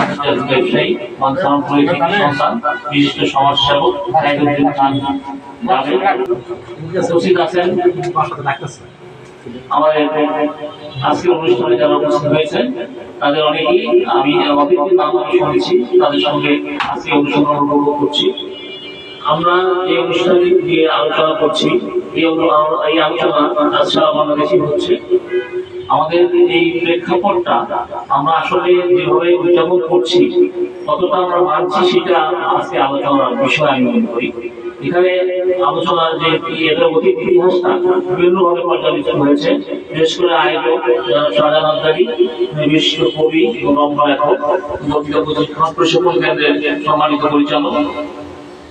আন্তর্জাতিক ব্যবসায়ী মানসাম পরিচিত সন্তান, বিশিষ্ট সমাজসেবক সাইদুদ্দিন তাদের অনেকেই আমি তাদের সঙ্গে অনুষ্ঠান করছি। আমরা এই অনুষ্ঠানে দিয়ে আলোচনা করছি, এই আলোচনা আজ সারা বাংলাদেশে হচ্ছে। আমাদের এই প্রেক্ষাপটটা আমরা আসলে যেভাবে উদযাপন করছি, কতটা আমরা মানছি সেটা আজকে আলোচনার বিষয় আমি মনে করি। এখানে আলোচনার যে অতীত ইতিহাসটা বিভিন্নভাবে পর্যালোচিত হয়েছে। বিশেষ করে আয়োজক শাহজাহান বিশিষ্ট কবি এবং রম্বা লেখক প্রশিক্ষণ কেন্দ্রের সম্মানিত পরিচালক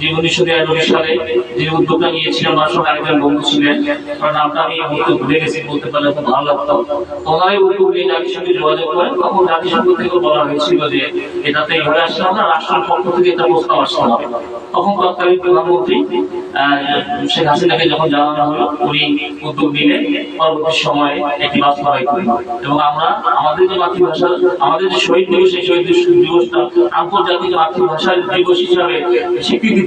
যে উনিশশো তিরানব্বই সালে যে উদ্যোগটা নিয়েছিলেন ওনার সঙ্গে আরেকজন বন্ধু ছিলেন। ওনার নামটা আমি এই মুহূর্তে ভুলে গেছি, বলতে পারলে খুব ভালো লাগতো। উদ্যোগ নিয়ে জাতিসংঘে যোগাযোগ করেন, তখন জাতিসংঘ থেকে বলা হয়েছিল যে এটাতে আমরা রাষ্ট্রের পক্ষ থেকে একটা প্রস্তাব আসতে হবে। তখন তৎকালীন প্রধানমন্ত্রী শেখ হাসিনাকে যখন জানানো হলো, উনি উদ্যোগ নিলেন, পরবর্তী সময়ে এটি বাস্তবায়িত হলো এবং আমরা, আমাদের যে মাতৃভাষা, আমাদের যে শহীদ দিবস, সেই শহীদ দিবসটা আন্তর্জাতিক মাতৃভাষার দিবস হিসাবে স্বীকৃতি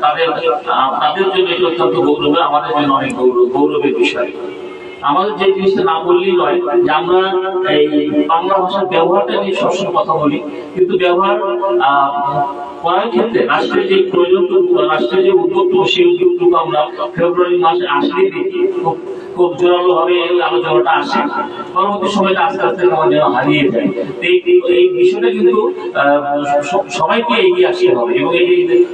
তাদের তাদের জন্য এটা অত্যন্ত গৌরবে আমাদের জন্য অনেক গৌরব গৌরবের বিষয়। আমাদের যে জিনিসটা না বললেই নয় যে আমরা এই বাংলা ভাষার ব্যবহারটা নিয়ে সবসময় কথা বলি কিন্তু ব্যবহার আহ, ক্ষেত্রে রাষ্ট্রের যে রাষ্ট্রের যে সেই উদ্যোগটুকু আমরা ফেব্রুয়ারি মাসে দেখি। খুব জোরালো ভাবে এই আলোচনাটা আসে। পরবর্তী আস্তে আস্তে হারিয়ে যায়। এই বিষয়টা কিন্তু সবাইকে এগিয়ে আসতে হবে এবং এই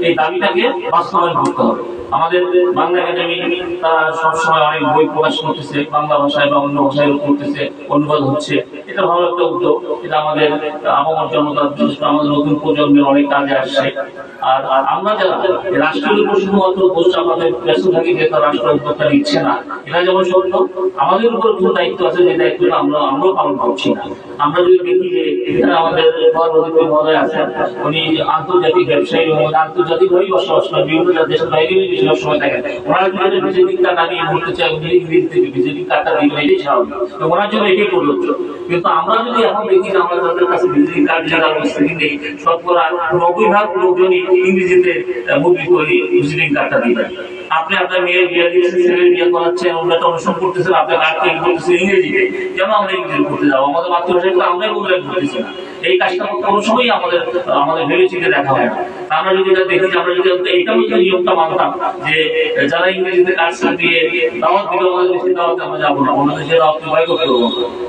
এই দাবিটাকে বাস্তবায়ন করতে হবে। আমাদের বাংলা একাডেমি, তারা সবসময় অনেক বই প্রকাশ করতেছে, বাংলা ভাষায় বা অন্য ভাষায় করতেছে, অনুবাদ হচ্ছে। এটা ভালো একটা উদ্যোগ। এটা আমাদের আবহাওয়ার জনতা বিশেষ করে আমাদের নতুন প্রজন্মের অনেক কাজে আসছে। আর আমরা যারা রাষ্ট্রের উপর শুধুমাত্র দোষ আমাদের ব্যস্ত থাকি যে তারা রাষ্ট্র উদ্যোগটা নিচ্ছে না। এটা যেমন সত্য, আমাদের উপর কোনো দায়িত্ব আছে, যে দায়িত্বটা আমরা, আমরাও পালন করছি। না আমরা যদি ওনারা জন্য প্রযোজ্য কিন্তু আমরা যদি এখন দেখি যে আমরা যাদের কাছে ভিজিটিং কার্ড যারা উপস্থিতি নেই শতকরা নব্বই ভাগ লোকজনই ইংরেজিতে মুদ্রিত ওই ভিজিটিং কার্ডটা দিবেন আপনি আপনার মেয়ের বিয়ে দিচ্ছেন ছেলের বিয়ে করাচ্ছেন উন্নত অনুষ্ঠান করতেছেন, আপনার আর্থিক করতেছেন ইংরেজিতে। কেন আমরা ইংরেজি করতে যাব? আমাদের মাতৃভাষায় আমরা উল্লেখ করতেছি না। এই কাজটা কোনো সময় আমাদের আমাদের ভেবে চিন্তে দেখা হয় আমরা যদি এটা দেখি আমরা যদি এইটা মধ্যে নিয়মটা মানতাম যে যারা ইংরেজিতে কাজ দিয়ে দাওয়াত দিলে আমাদের দেশে দাওয়াতে আমরা যাব না, অন্য দেশে দাওয়াত ভয় করতে না।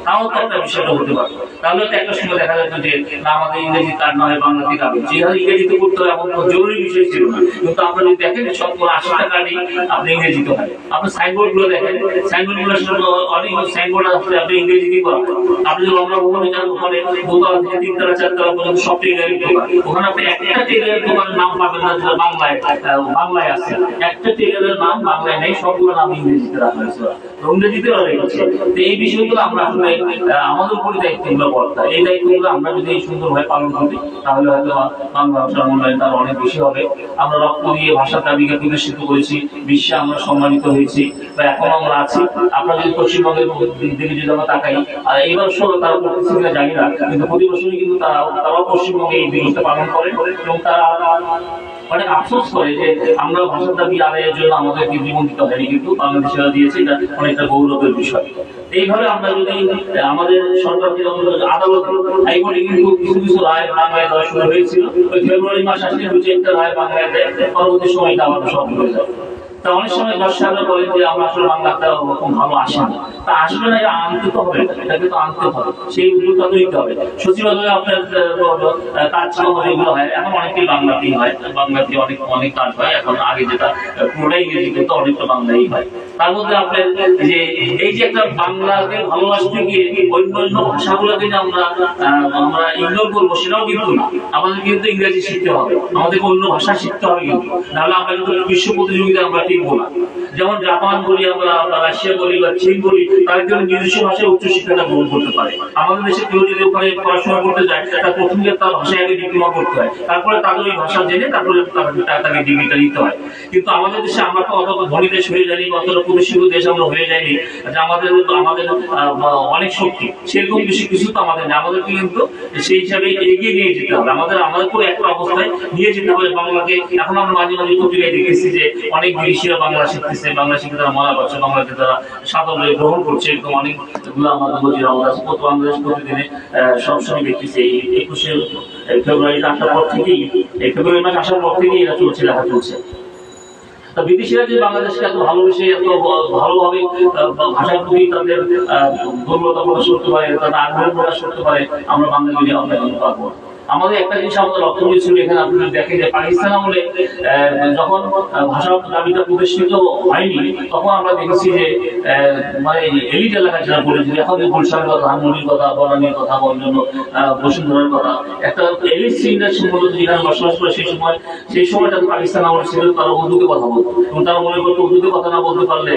তাও তো একটা বিষয়টা হতে পারে। তাহলে তো একটা সময় দেখা যেত যে, না, আমাদের ইংরেজি কার্ড নয় বাংলাতে কার্ড যে হারে ইংরেজিতে করতে হবে এমন কোনো জরুরি বিষয় ছিল না। কিন্তু আমরা যদি দেখেন সব পুরো আশিটা কার্ডই আপনি ইংরেজিতে হয়। আপনি সাইনবোর্ডগুলো দেখেন। সাইনবোর্ডগুলো অনেক সাইনবোর্ড আছে, আপনি ইংরেজিতেই করা আপনি যদি আমরা ভবনে যান ওখানে দোতলা থেকে এই বিষয়গুলো আমরা আসলে আমাদের উপরে দায়িত্বগুলো বর্তায়। এই দায়িত্বগুলো আমরা যদি সুন্দরভাবে পালন করি, তাহলে হয়তো বাংলা ভাষার মূল্যায়ন তার অনেক বেশি হবে। আমরা রক্ত দিয়ে ভাষার দাবিকে প্রতিষ্ঠিত করেছি, বিশ্বে আমরা সম্মানিত হয়েছি, বা এখনও আমরা আছি। আপনারা যদি পশ্চিমবঙ্গের দিকে যদি আমরা তাকাই, আর এই বছর তারা জানি না কিন্তু প্রতি বছরই কিন্তু তারা, তারাও পশ্চিমবঙ্গে এই দিবসটা পালন করে এবং তারা অনেক আফসোস করে যে আমরা ভাষার দাবি আদায়ের জন্য আমাদেরকে জীবন দিতে হয়নি কিন্তু বাংলাদেশেরা দিয়েছে এটা অনেকটা গৌরবের বিষয়। এইভাবে আমরা যদি আমাদের সরকারকে আদালত, হাইকোর্টে কিন্তু কিছু কিছু রায় বাংলায় দেওয়া শুরু হয়েছিল। ওই ফেব্রুয়ারি মাস আসলে দু একটা রায় বাংলায় দেয়, পরবর্তী সময়টা আমাদের সব হয়ে যায় তা অনেক সময় দর্শকরা বলেন যে আমরা আসলে বাংলাটা ওরকম ভালো আসে না। তা আসবে না, এটা আনতে তো হবে এটাকে তো আনতে হবে। সেই উদ্যোগটা নিতে হবে। সচিবালয়ে আপনার হয়। এখন বাংলাতেই হয়। বাংলাতে অনেক অনেক কাজ হয়। এখন আগে যেটা পুরোটাই অনেকটা বাংলাই হয়। তার মধ্যে আপনার যে, এই যে একটা বাংলাকে ভালোবাসতে গিয়ে অন্য অন্য ভাষাগুলোকে যে আমরা আমরা ইগনোর করব, সেটাও কিন্তু না। আমাদের কিন্তু ইংরেজি শিখতে হবে। আমাদেরকে অন্য ভাষা শিখতে হবে কিন্তু। নাহলে আমরা কিন্তু বিশ্ব প্রতিযোগিতায় আমরা টিকবো না। যেমন জাপান বলি আমরা বা রাশিয়া বলি বা চীন বলি তারা কিন্তু নিজস্ব ভাষায় উচ্চ শিক্ষাটা গ্রহণ করতে পারে। আমাদের দেশে কেউ যদি ওখানে পড়াশোনা করতে যায় তার প্রথমে তার ভাষায় আগে ডিপ্লোমা করতে হয়, তারপরে তাদের ওই ভাষা জেনে তারপরে তার- তার- তাকে ডিগ্রিটা নিতে হয়। কিন্তু আমাদের দেশে আমরা তো অত ধনী দেশ হয়ে যায়নি বা অতটা প্রতিষ্ঠিত দেশ আমরা হয়ে যায়নি যে আমাদের আমাদের অনেক শক্তি। সেরকম বেশি কিছু তো আমাদের নেই। আমাদেরকে কিন্তু সেই হিসাবে এগিয়ে নিয়ে যেতে হবে। আমাদের আমাদেরকেও একটা অবস্থায় নিয়ে যেতে হবে। বাংলাকে এখন আমরা মাঝে মাঝে পত্রিকায় দেখেছি যে অনেক বিদেশিরা বাংলা শিখতেছে, বাংলা শিখে তারা মজা পাচ্ছে বাংলাকে তারা সাদরে গ্রহণ করছে, এরকম আমাদের আছে। বাংলাদেশ প্রতিদিনে সবসময় দেখতেছি এই একুশে আসার পর থেকেই ফেব্রুয়ারি মাস আসার পর থেকেই চলছে, লেখা চলছে তা বিদেশিরা যে বাংলাদেশকে এত ভালোবেসে, এত ভালোভাবে ভাষার প্রতি তাদের দুর্বলতা প্রকাশ করতে পারে, তাদের আগ্রহ প্রকাশ করতে পারে, আমরা বাঙালি আমরা পারব? আমাদের একটা জিনিস আমাদের লক্ষ্য করেছিল এখানে আপনারা দেখেন যে পাকিস্তান আমলে যখন ভাষা দাবিটা প্রতিষ্ঠিত হয়নি তখন আমরা দেখেছি যে মানে এলিট এলাকা যারা বলেছিল এখন যে গুলশানের কথা ধানমন্ডির কথা বনানীর কথা বঞ্জন বসুন্ধরার কথা একটা এলিট সিন্ডার মূলত যেখানে বসবাস করে সেই সময় সেই সময়টা পাকিস্তান আমল ছিল তারা উর্দুতে কথা বলতো। এবং তারা মনে করতো উর্দুতে কথা না বলতে পারলে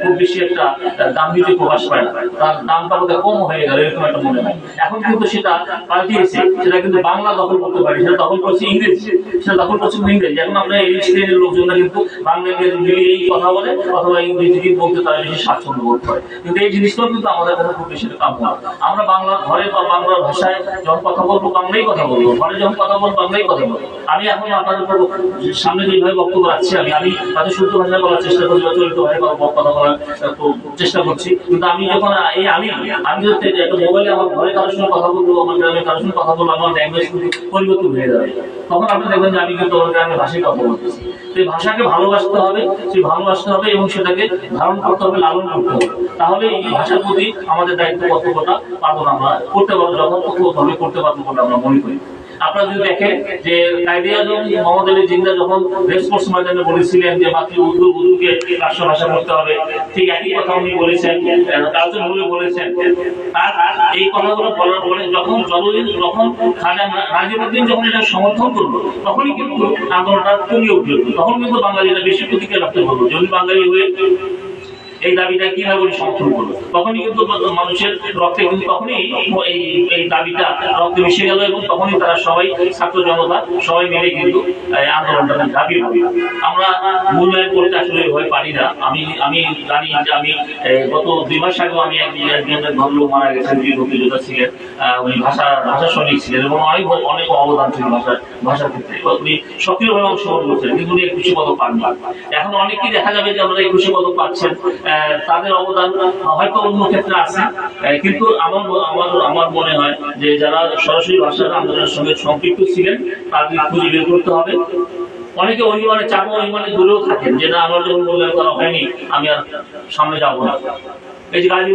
খুব বেশি একটা আহ, গাম্ভীর্য প্রকাশ পায় না। তার দামটা বোধহয় কম হয়ে গেল এরকম একটা মনে হয়। এখন কিন্তু সেটা পাল্টিয়েছে সেটা কিন্তু বাংলা দখল করতে পারে, সেটা দখল করছে ইংরেজি, সেটা দখল করছে ইংরেজি। এখন আমরা এই শ্রেণির লোকজনরা কিন্তু বাংলা ইংরেজি মিলিয়েই কথা বলে, অথবা ইংরেজি বলতে তারা বেশি স্বাচ্ছন্দ্য বোধ করে। কিন্তু এই জিনিসটাও কিন্তু আমাদের কাছে খুব বেশি কাম্য না। আমরা বাংলা ঘরে বা বাংলা ভাষায় যখন কথা বলব বাংলাই কথা বলব। ঘরে যখন কথা বলব বাংলাই কথা বলব। আমি এখন আপনাদের উপর সামনে যেভাবে বক্তব্য রাখছি, আমি আমি তাদের শুদ্ধ ভাষায় বলার চেষ্টা করছি বা চলিত ভাষায় কথা- বলার চেষ্টা করছি। কিন্তু আমি যখন, এই আমি আমি যদি একটা মোবাইলে আমার ঘরে কারোর সঙ্গে কথা বলব, আমার গ্রামে কারোর সঙ্গে কথা বলব, আমার ল্যাঙ্গুয়েজ পরিবর্তন হয়ে যাবে। তখন আপনি দেখবেন যে আমি কিন্তু আমার গ্রামের কথা বলতেছি। তো এই ভাষাকে ভালোবাসতে হবে সেই ভালোবাসতে হবে এবং সেটাকে ধারণ করতে হবে, লালন করতে হবে। তাহলে এই ভাষার প্রতি আমাদের দায়িত্ব, কর্তব্যটা পালন আমরা করতে পারব, যথার্থ করতে পারব বলে আমরা মনে করি। আপনারা যদি দেখেন যে কায়দে আজম, মোহাম্মদ আলী জিন্দা যখন ময়দানে বলেছিলেন যে উর্দু, উর্দুকে রাষ্ট্র ভাষা করতে হবে, ঠিক একই কথা উনি বলেছেন বলেছেন। আর এই কথাগুলো বলার পরে যখন জরুরি, যখন খাজা নাজিমুদ্দিন যখন এটা সমর্থন করল, তখনই কিন্তু আন্দোলনটা তখন কিন্তু বাঙালিরা বেশি প্রতিক্রিয়া রাখতে পারল যদি বাঙালি হয়ে এই দাবিটা কীভাবে সমর্থন করল? তখনই কিন্তু মানুষের রক্তে কিন্তু তখনই এই এই দাবিটা রক্তে মিশে গেল এবং তখনই তারা সবাই ছাত্র জনতা সবাই মিলে কিন্তু আন্দোলনটাকে ঝাঁপিয়ে পড়ি আমরা মূল্যায়ন করতে আসলে ভয় পারি না। আমি আমি জানি যে আমি গত দুই মাস আগেও আমি একজন ভদ্রলোক মারা গেছেন, যিনি মুক্তিযোদ্ধা ছিলেন উনি ভাষা ভাষা সৈনিক ছিলেন এবং অনেক অনেক অবদান ছিল ভাষার ভাষার ক্ষেত্রে। উনি সক্রিয়ভাবে অংশগ্রহণ করছেন। কিন্তু উনি একুশে পদক পান না এখন অনেকেই দেখা যাবে যে আমরা একুশে পদক পাচ্ছেন। তাদের অবদান হয়তো অন্য ক্ষেত্রে আছে। কিন্তু আমার আমার আমার মনে হয় যে যারা সরাসরি ভাষার আন্দোলনের সঙ্গে সম্পৃক্ত ছিলেন তাদের খুঁজে বের করতে হবে। অনেকে অভিমানে চাপ অভিমানে দূরেও থাকেন যে, না, আমার যখন মূল্যায়ন করা হয়নি, আমি আর সামনে যাব না। এই যে গাজী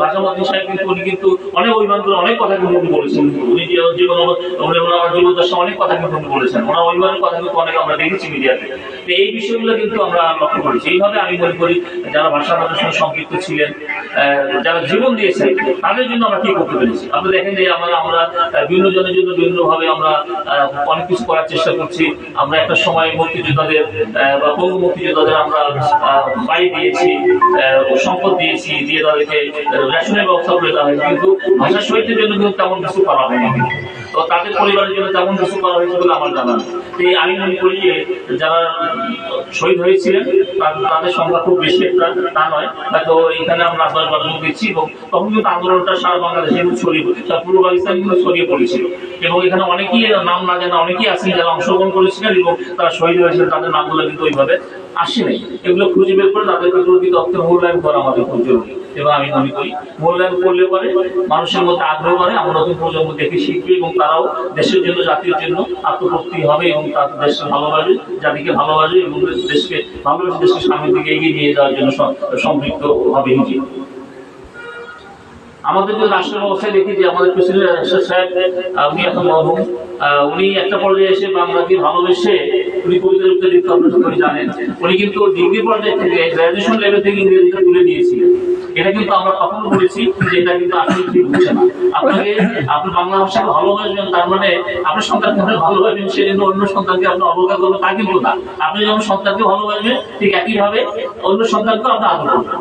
কথা বলেন সাহেব কিন্তু উনি কিন্তু অনেক অভিমান করে অনেক কথা কিন্তু উনি বলেছেন। উনি যে জীবন ওনার অনেক কথা কিন্তু উনি বলেছেন। ওনার অভিমানের কথা কিন্তু অনেক আমরা দেখেছি মিডিয়াতে। তো এই বিষয়গুলো কিন্তু আমরা লক্ষ্য করেছি। এইভাবে আমি মনে করি, যারা ভাষা মানুষের সম্পৃক্ত ছিলেন যারা জীবন দিয়েছে, তাদের জন্য আমরা কি করতে পেরেছি? আপনি দেখেন যে আমরা আমরা বিভিন্ন জনের জন্য বিভিন্ন ভাবে আমরা অনেক কিছু করার চেষ্টা করছি। আমরা একটা সময় মুক্তিযোদ্ধাদের বা পঙ্গু মুক্তিযোদ্ধাদের আমরা বাড়ি দিয়েছি সম্পদ দিয়েছি, দিয়ে তাদেরকে রেশনের ব্যবস্থা করে দেওয়া হয়েছে। কিন্তু ভাষা শহীদদের জন্য কিন্তু তেমন কিছু করা হয়নি তো তাদের পরিবারের জন্য তেমন কিছু করা হয়েছে বলে আমার জানা। এই আমি মনে করি যে যারা শহীদ হয়েছিলেন। তাদের সংখ্যা খুব বেশি একটা, তা নয়। হয়তো এখানে আমরা দশ বারো দিচ্ছি এবং তখন কিন্তু আন্দোলনটা সারা বাংলাদেশে কিন্তু ছড়িয়ে পূর্ব পাকিস্তান কিন্তু ছড়িয়ে পড়েছিল। এবং এখানে অনেকেই নাম না জানা অনেকেই আছেন যারা অংশগ্রহণ করেছিলেন এবং তারা শহীদ হয়েছিলেন। তাদের নামগুলো কিন্তু ওইভাবে আসেনি এগুলো খুঁজে বের করে তাদেরকে প্রতি তথ্য মূল্যায়ন করা আমাদের খুব জরুরি। এবং আমি মনে করি, মূল্যায়ন করলে পরে মানুষের মধ্যে আগ্রহ বাড়ে। আমরা নতুন প্রজন্ম দেখে শিখবে এবং তারাও দেশের জন্য, জাতির জন্য আত্মভক্তি হবে এবং তার দেশকে ভালোবাসবে, জাতিকে ভালোবাসবে এবং দেশকে, বাংলাদেশ দেশকে সামনের দিকে এগিয়ে নিয়ে যাওয়ার জন্য সম্পৃক্ত হবে নিজে আমাদের যে রাষ্ট্রের অবস্থায় দেখি যে আমাদের প্রেসিডেন্ট সাহেব উনি এখন উনি একটা পর্যায়ে এসে বাংলাকে ভালোবেসে উনি কবিতা লিখতে লিখতে আপনারা করে জানেন। উনি কিন্তু ডিগ্রি পর্যায়ে থেকে গ্রাজুয়েশন লেভেল থেকে ইংরেজিটা তুলে দিয়েছিলেন এটা কিন্তু আমরা কখনো বলেছি যে এটা কিন্তু আসলে ঠিক হচ্ছে না। আপনাকে, আপনি বাংলা ভাষাকে ভালোবাসবেন, তার মানে আপনার সন্তানকে আপনি ভালোবাসবেন সেজন্য অন্য সন্তানকে আপনি অবজ্ঞা করবেন, তা কিন্তু না। আপনি যেমন সন্তানকে ভালোবাসবেন, ঠিক একইভাবে অন্য সন্তানকেও আপনি আদর করবেন।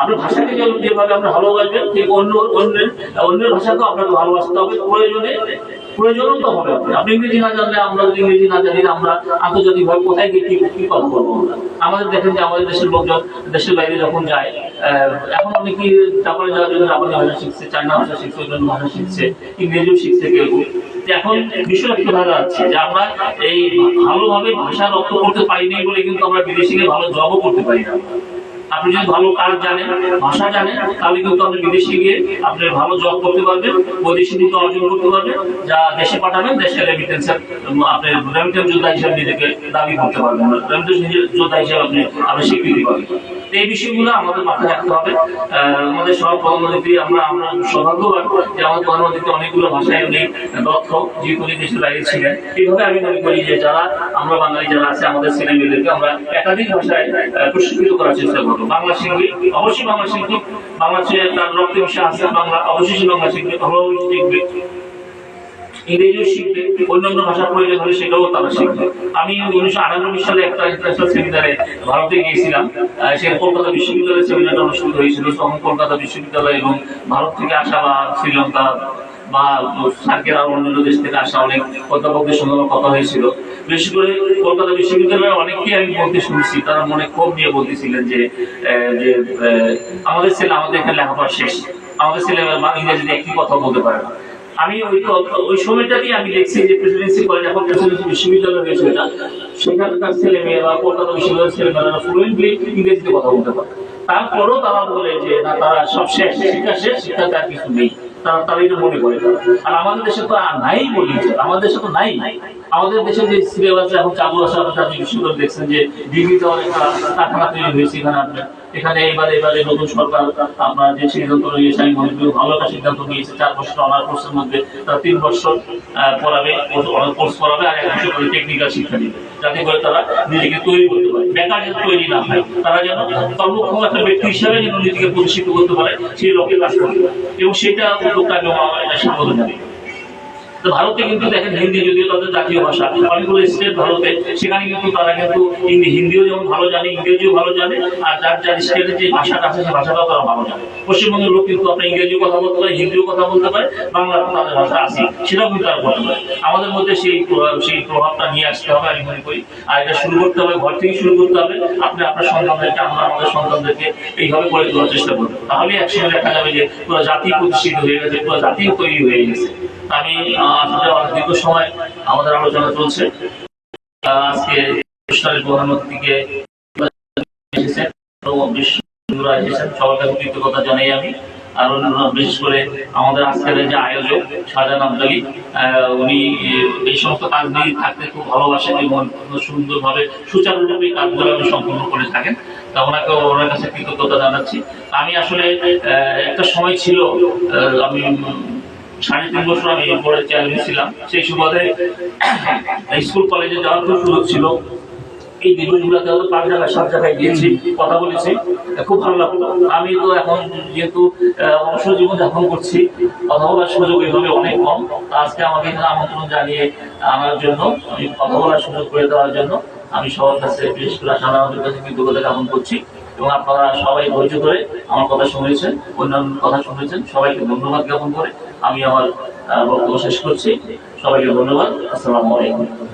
আপনার ভাষাকে যেভাবে আমরা ভালোবাসবেন, ঠিক অন্য, অন্যের অন্যের ভাষাকেও আপনাকে ভালোবাসতে হবে। প্রয়োজনে প্রয়োজনও তো হবে। আপনি ইংরেজি না জানলে আমরা যদি ইংরেজি না জানি, আমরা আন্তর্জাতিক ভাবে কোথায় গিয়ে কি কি কথা বলব আমরা? আমাদের দেখেন যে আমাদের দেশের লোকজন দেশের বাইরে যখন যায় এখন যাওয়ার জন্য জাপানি ভাষা শিখছে চাইনা ভাষা শিখছে, অন্যান্য ভাষা শিখছে, ইংরেজিও শিখছে কেউ এখন বিষয় একটু ভালো আছে যে আমরা এই ভালোভাবে ভাষা রপ্ত করতে পারিনি বলে কিন্তু আমরা বিদেশে গিয়ে ভালো জবও করতে পারি না। আপনি যদি ভালো কাজ জানেন, ভাষা জানেন, তাহলে কিন্তু আপনি বিদেশে গিয়ে আপনি ভালো জব করতে পারবেন, বৈদেশিক মুদ্রা অর্জন করতে পারবেন, যা দেশে পাঠাবেন দেশের রেমিটেন্সের আপনি রেমিটেন্স যোদ্ধা হিসেবে নিজেকে দাবি করতে পারবেন। রেমিটেন্স যোদ্ধা হিসেবে আপনি আপনি স্বীকৃতি পাবেন। এই বিষয়গুলো আমাদের মাথায় রাখতে হবে। আমাদের সব প্রধানমন্ত্রী, আমরা আমরা সৌভাগ্যবান যে আমাদের প্রধানমন্ত্রী অনেকগুলো ভাষায় উনি দক্ষ যে কোনো দেশের বাইরে ছিলেন। এইভাবে আমি মনে করি যে যারা, আমরা বাঙালি যারা আছে, আমাদের ছেলে মেয়েদেরকে আমরা একাধিক ভাষায় প্রশিক্ষিত করার চেষ্টা করব। বাংলা শিখবে অবশ্যই বাংলা শিখবে বাংলা চেয়ে তার রক্তে মিশে আছে, বাংলা অবশ্যই বাংলা শিখবে ভালোভাবে শিখবে। ইংরেজিও শিখবে, অন্যান্য ভাষা প্রয়োজন হলে সেটাও তারা শিখবে। আমি উনিশশো আটানব্বই সালে একটা ইন্টারন্যাশনাল সেমিনারে ভারতে গিয়েছিলাম সেখানে কলকাতা বিশ্ববিদ্যালয়ের সেমিনারটা অনুষ্ঠিত হয়েছিল। তখন কলকাতা বিশ্ববিদ্যালয় এবং ভারত থেকে আসা বা শ্রীলঙ্কা বা সার্কের আর অন্যান্য দেশ থেকে আসা অনেক অধ্যাপকদের সঙ্গে কথা হয়েছিল। বিশেষ করে কলকাতা বিশ্ববিদ্যালয়ের অনেককেই আমি বলতে শুনেছি, তারা মনে ক্ষোভ নিয়ে বলতেছিলেন যে আমাদের ছেলে আমাদের এখানে লেখাপড়া শেষ। আমাদের ছেলে ইংরেজিতে একটি কথা বলতে পারে না। আমি ওই ওই সময়টাতেই আমি দেখছি যে প্রেসিডেন্সি কলেজ এখন প্রেসিডেন্সি বিশ্ববিদ্যালয় হয়েছে এটা। সেখানকার ছেলে মেয়েরা কলকাতা বিশ্ববিদ্যালয়ের ছেলে মেয়েরা ফ্লুয়েন্টলি ইংরেজিতে কথা বলতে পারে। তারপরেও তারা বলে যে, না, তারা সব শেষ, শিক্ষা শেষ, শিক্ষাতে আর কিছু নেই। তারা তারা এটা মনে করে। আর আমাদের দেশে তো নাই বলি। আমাদের দেশে তো নাই। আমাদের দেশে যে সিনেমা এখন চালু আছে আপনি আপনি দেখছেন যে ডিগ্রিতে অনেকটা কারখানা তৈরি হয়েছে, এখানে আপনার এখানে এবারে এবারে নতুন সরকার আপনার যে সিদ্ধান্ত নিয়েছে, আমি ভালো একটা সিদ্ধান্ত নিয়েছে, চার বছর কোর্সের মধ্যে তারা তিন বছর পড়াবে কোর্স পড়াবে, আর এক বছর করে টেকনিক্যাল শিক্ষা দিবে, যাতে করে তারা নিজেকে তৈরি করতে পারে, বেকার যেন তৈরি না হয়, তারা যেন কর্মক্ষম একটা ব্যক্তি হিসাবে যেন নিজেকে প্রতিষ্ঠিত করতে পারে, সেই লক্ষ্যে কাজ করতে পারে। এবং সেটা আমি আমার এটা জানাই তো ভারতে কিন্তু দেখেন হিন্দি যদিও তাদের জাতীয় ভাষা, অনেকগুলো স্টেট ভারতে, সেখানে কিন্তু তারা কিন্তু হিন্দি, হিন্দিও যেমন ভালো জানে, ইংরেজিও ভালো জানে, আর যার যার স্টেটের যে ভাষাটা আছে সেই ভাষাটাও তারা ভালো জানে। পশ্চিমবঙ্গের লোক কিন্তু আপনার ইংরেজিও কথা বলতে পারে, হিন্দিও কথা বলতে পারে বাংলা তাদের ভাষা আছে, সেটাও কিন্তু তারা বলতে পারে আমাদের মধ্যে সেই সেই প্রভাবটা নিয়ে আসতে হবে আমি মনে করি, আর এটা শুরু করতে হবে, ঘর থেকে শুরু করতে হবে, আপনি আপনার সন্তানদেরকে, আমরা আমাদের সন্তানদেরকে এইভাবে করে তোলার চেষ্টা করব। তাহলে একসময় দেখা যাবে যে পুরো জাতি প্রতিষ্ঠিত হয়ে গেছে, পুরো জাতি তৈরি হয়ে গেছে। আমি আসলে দীর্ঘ সময় আমাদের আলোচনা চলছে। আজকে প্রধানমন্ত্রীকে উনি এই সমস্ত থাকতে খুব ভালোবাসেন এবং কাজগুলো করে থাকেন। তা ওনাকে, ওনার কাছে কৃতজ্ঞতা জানাচ্ছি। আমি আসলে একটা সময় ছিল আমি সাড়ে তিন বছর আমি পরে চেয়ারম্যান ছিলাম। সেই সুবাদে স্কুল কলেজে যাওয়ার খুব সুযোগ ছিল। এই দিবসগুলোতে হয়তো পাঁচ জায়গায়, সাত জায়গায় গিয়েছি, কথা বলেছি। খুব ভালো লাগল। আমি তো এখন যেহেতু অবসর জীবন যাপন করছি, কথা বলার সুযোগ এইভাবে অনেক কম। তা আজকে আমাকে আমন্ত্রণ জানিয়ে আনার জন্য, আমি কথা বলার সুযোগ করে দেওয়ার জন্য আমি সবার কাছে, বিশেষ করে সাধারণের কাছে কৃতজ্ঞতা জ্ঞাপন করছি এবং আপনারা সবাই ধৈর্য ধরে আমার কথা শুনেছেন, অন্যান্য কথা শুনেছেন, সবাইকে ধন্যবাদ জ্ঞাপন করে। আমি আমার বক্তব্য শেষ করছি। সবাইকে ধন্যবাদ। আসসালামু আলাইকুম।